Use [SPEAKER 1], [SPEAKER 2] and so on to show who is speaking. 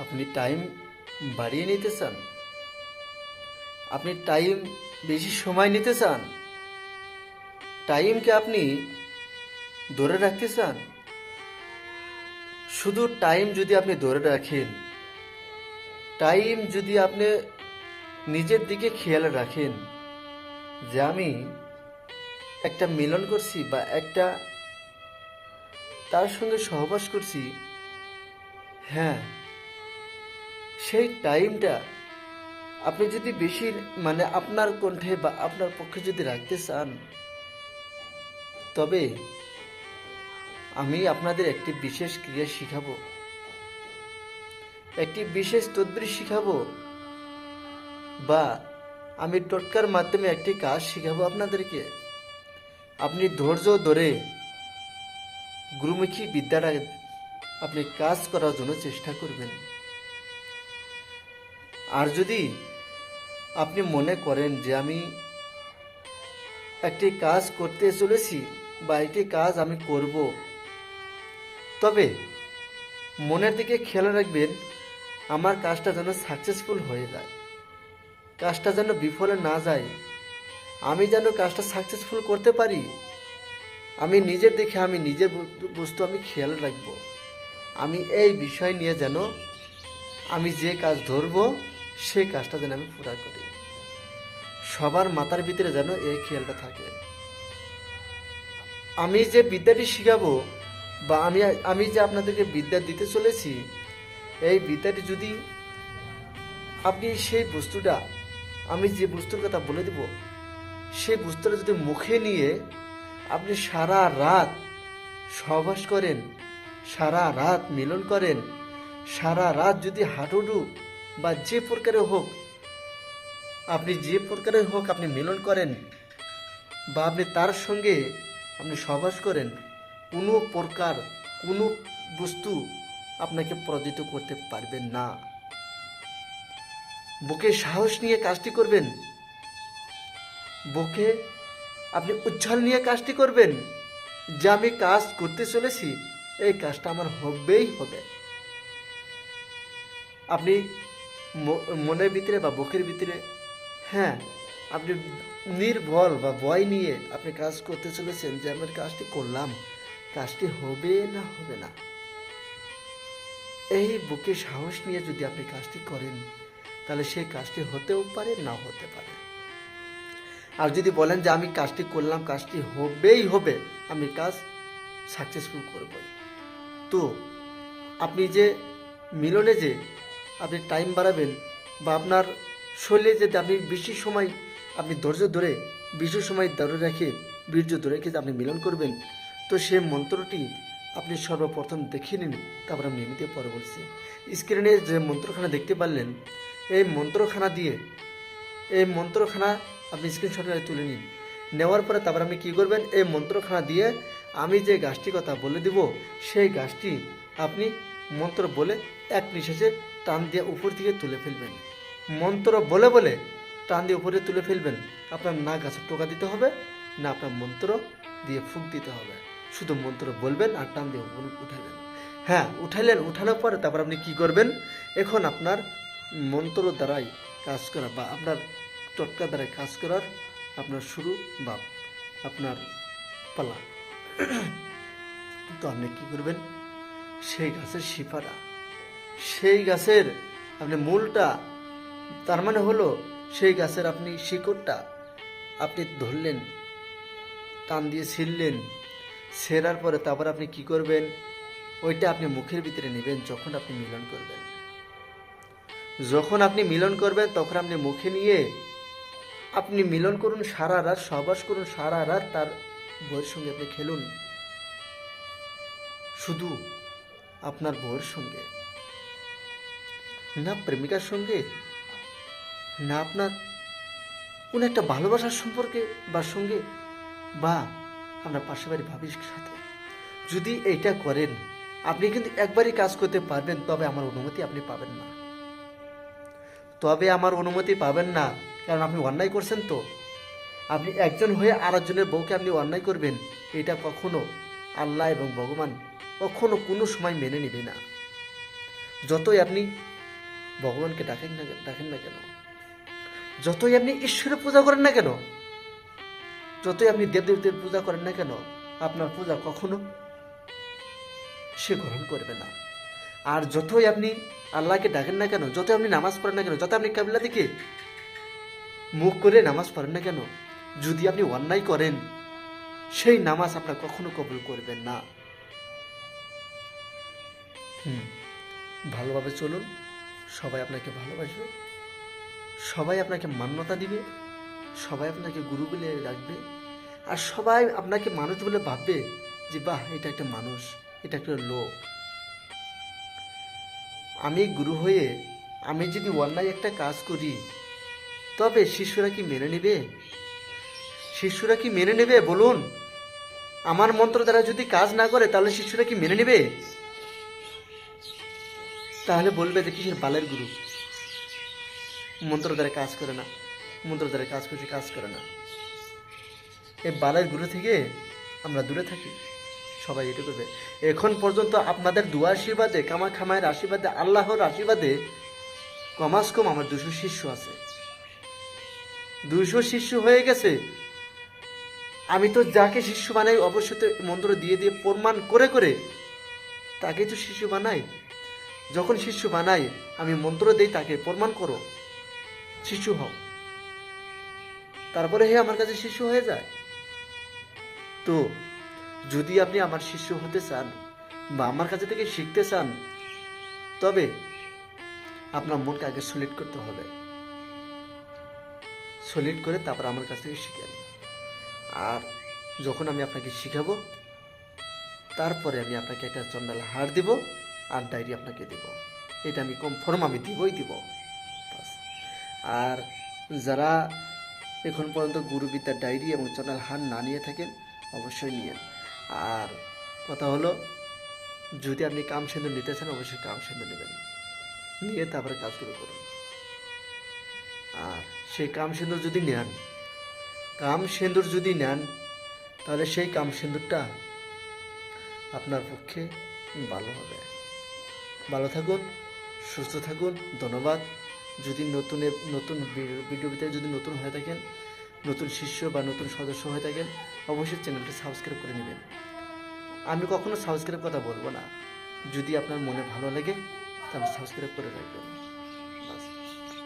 [SPEAKER 1] আপনি টাইম বাড়িয়ে নিতে চান? আপনি টাইম বেশি সময় নিতে চান? টাইমকে আপনি ধরে রাখতে চান? শুধু টাইম যদি আপনি ধরে রাখেন টাইম যদি আপনি নিজের দিকে খেয়াল রাখেন, যে আমি একটা মিলন করছি বা একটা তার সঙ্গে সহবাস করছি হ্যাঁ সেই টাইমটা আপনি যদি বেশি মানে আপনার কণ্ঠে বা আপনার পক্ষে যদি রাখতে চান, তবে আমি আপনাদের একটি বিশেষ ক্রিয়া শিখাবো। একটি বিশেষ তদবির শিখাবো বা আমি টোটকার মাধ্যমে একটি কাজ শিখাবো আপনাদেরকে। আপনি ধৈর্য ধরে গুরুমুখী বিদ্যাটা আপনি কাজ করার জন্য চেষ্টা করবেন। আর যদি আপনি মনে করেন যে আমি একটি কাজ করতে চলেছি বা একটি কাজ আমি করব, তবে মনের দিকে খেয়াল রাখবেন, আমার কাজটা যেন সাকসেসফুল হয়ে যায়। কাজটা যেন বিফলে না যায়। আমি যেন কাজটা সাকসেসফুল করতে পারি, আমি নিজের দেখে আমি নিজের বস্তু- আমি খেয়াল রাখব। আমি এই বিষয় নিয়ে যেন আমি যে কাজ ধরবো সেই কাজটা যেন আমি পুরা করি। সবার মাথার ভিতরে যেন এই খেয়ালটা থাকে। আমি যে বিদ্যাটি শিখাবো বা আমি আমি যে আপনাদেরকে বিদ্যা দিতে চলেছি, এই বিদ্যাটি যদি আপনি সেই বস্তুটা, আমি যে বস্তুর কথা বলে দেব, সেই বস্তুটা যদি মুখে নিয়ে আপনি সারা রাত সহবাস করেন, সারা রাত মিলন করেন, সারা রাত যদি হাঁটুডু বা যে প্রকারে হোক, আপনি যে প্রকারে হোক আপনি মিলন করেন বা আপনি তার সঙ্গে আপনি সহবাস করেন, কোনো প্রকার, কোনো বস্তু আপনাকে পরাজিত করতে পারবেন না। বুকে সাহস নিয়ে কাজটি করবেন। বুকে আপনি উচ্ছ্বাল নিয়ে কাজটি করবেন। যে আমি কাজ করতে চলেছি, এই কাজটা আমার হবেই হবে। আপনি মনের ভিতরে বা বুকের ভিতরে হ্যাঁ আপনি নির্ভল বা ভয় নিয়ে আপনি কাজ করতে চলেছেন যে, আমি কাজটি করলাম, কাজটি হবে না হবে না? এই বুকে সাহস নিয়ে যদি আপনি কাজটি করেন, তাহলে সেই কাজটি হতেও পারে না হতে পারে। আর যদি বলেন যে, আমি কাজটি করলাম, কাজটি হবেই হবে, আমি কাজ সাকসেসফুল করবই। তো, আপনি যে মিলনে যে আপনি টাইম বাড়াবেন বা আপনার শরীরে যদি আপনি বেশি সময় আপনি ধৈর্য ধরে, বেশি সময় ধরে রেখে বীর্য ধরে রেখে আপনি মিলন করবেন, তো সে মন্ত্রটি আপনি সর্বপ্রথম দেখে নিন, তারপর আমি নিয়মিত পরে বলছি। স্ক্রিনে যে মন্ত্রখানা দেখতে পারলেন, এই মন্ত্রখানা দিয়ে, এই মন্ত্রখানা আপনি স্ক্রিনশট করে তুলে নিন। নেওয়ার পরে তারপর আপনি কী করবেন? এই মন্ত্রখানা দিয়ে আমি যে গাছটি কথা বলে দিব, সেই গাছটি আপনি মন্ত্র বলে এক নিঃশ্বাসে টান দিয়ে উপর থেকে তুলে ফেলবেন। মন্ত্র বলে বলে টান দিয়ে উপরে তুলে ফেলবেন। আপনার না গাছে টোকা দিতে হবে। না, আপনার মন্ত্র দিয়ে ফুঁক দিতে হবে। শুধু মন্ত্র বলবেন আর টান দিয়ে উপরে উঠাবেন। হ্যাঁ উঠাইলেন উঠানোর পরে তারপর আপনি কি করবেন? এখন আপনার মন্ত্র দ্বারাই কাজ করা বা আপনার টটকা দ্বারাই কাজ করার আপনার শুরু বা আপনার পালা। তো আপনি কি করবেন? সেই গাছের শিফাটা সেই গাছের আপনি মূলটা, তার মানে হলো সেই গাছের আপনি শিকড়টা আপনি ধরলেন, টান দিয়ে ছিঁড়লেন, ছেঁড়ার পরে তারপর আপনি কি করবেন? ওইটা আপনি মুখের ভিতরে নেবেন যখন আপনি মিলন করবেন। যখন আপনি মিলন করবেন, তখন আপনি মুখে নিয়ে আপনি মিলন করুন সারা রাত সহবাস করুন সারা রাত তার বউয়ের সঙ্গে আপনি খেলুন। শুধু আপনার বউয়ের সঙ্গে। না প্রেমিকার সঙ্গে? না আপনার কোন একটা ভালোবাসার সম্পর্কে বা সঙ্গে? বা আপনার পাশে বাড়ি ভাবির সাথে? যদি এইটা করেন, আপনি কিন্তু একবারই কাজ করতে পারবেন, তবে আমার অনুমতি আপনি পাবেন না। তবে আমার অনুমতি পাবেন না, কারণ আপনি অন্যায় করছেন তো। আপনি একজন হয়ে আরেকজনের বউকে আপনি অন্যায় করবেন, এটা কখনো আল্লাহ এবং ভগবান কখনো কোনো সময় মেনে নেবে না। যতই আপনি ভগবানকে ডাকেন না ডাকেন না কেন? যতই আপনি ঈশ্বরের পূজা করেন না কেন, যতই আপনি দেবদেবীদের পূজা করেন না কেন, আপনার পূজা কখনো সে গ্রহণ করবে না। আর যতই আপনি আল্লাহকে ডাকেন না কেন যত আপনি নামাজ পড়েন না কেন যত আপনি কাবিলা থেকে মুখ করে নামাজ পড়েন না কেন, যদি আপনি অন্যায় করেন, সেই নামাজ আপনার কখনো কবুল করবেন না। হুম, ভালোভাবে চলুন। সবাই আপনাকে ভালোবাসবে, সবাই আপনাকে মান্যতা দিবে, সবাই আপনাকে গুরু বলে রাখবে আর সবাই আপনাকে মানুষ বলে ভাববে যে, বাহ, এটা একটা মানুষ, এটা একটা লোক। আমি গুরু হয়ে আমি যদি অন্যায় একটা কাজ করি, তবে শিষ্যরা কি মেনে নেবে? শিষ্যরা কি মেনে নেবে? বলুন। আমার মন্ত্র দ্বারা যদি কাজ না করে, তাহলে শিশুরা কি মেনে নেবে? তাহলে বলবে যে কিসের বালের গুরু? মন্ত্র দ্বারা কাজ করে না। মন্ত্র দ্বারা কাজ করছে, কাজ করে না। এই বালের গুরু থেকে আমরা দূরে থাকি। সবাই এটা করবে এখন পর্যন্ত আপনাদের দু আশীর্বাদে কামা খামায়ের আশীর্বাদে, আল্লাহর আশীর্বাদে কমাস কম আমার দুশো শিষ্য আছে। দুশো শিষ্য হয়ে গেছে। আমি তো যাকে শিষ্য বানাই, অবশ্যই মন্ত্র দিয়ে দিয়ে প্রমাণ করে করে তাকে তো শিশু বানাই। যখন শিষ্য বানাই আমি মন্ত্র দেই, তাকে প্রমাণ করো। শিশু হও। তারপরে হে আমার কাছে শিশু হয়ে যায়। তো, যদি আপনি আমার শিষ্য হতে চান বা আমার কাছে থেকে শিখতে চান, তবে আপনার মনকে আগে সলিড করতে হবে। সলিড করে তারপর আমার কাছ থেকে শিখেন। আর যখন আমি আপনাকে শিখাবো, তারপরে আমি আপনাকে একটা চন্ডাল হার দিব। আর ডায়েরি আপনাকে দিব। এটা আমি কনফার্ম আমি দিবই দিব। আর যারা এখন পর্যন্ত গুরুবিদ্যার ডায়েরি এবং চন্ডাল হার না নিয়ে থাকেন, অবশ্যই নিয়েন। আর কথা হলো, যদি আপনি কাম সেন্দুর নিতে চান, অবশ্যই কাম সেন্দুর নেবেন। নিয়ে তারপরে কাজগুলো করুন। আর সেই কাম সেন্দুর যদি নেন কাম সিন্দুর যদি নেন, তাহলে সেই কাম সেন্দুরটা আপনার পক্ষে ভালো হবে। ভালো থাকুন, সুস্থ থাকুন, ধন্যবাদ। যদি নতুন নতুন ভিডিওতে যদি নতুন হয়ে থাকেন, নতুন শিষ্য বা নতুন সদস্য হয়ে থাকেন, অবশ্যই চ্যানেলটি সাবস্ক্রাইব করে নেবেন। আমি কখনো সাবস্ক্রাইব কথা বলব না। যদি আপনার মনে ভালো লাগে, তাহলে সাবস্ক্রাইব করে রাখবেন।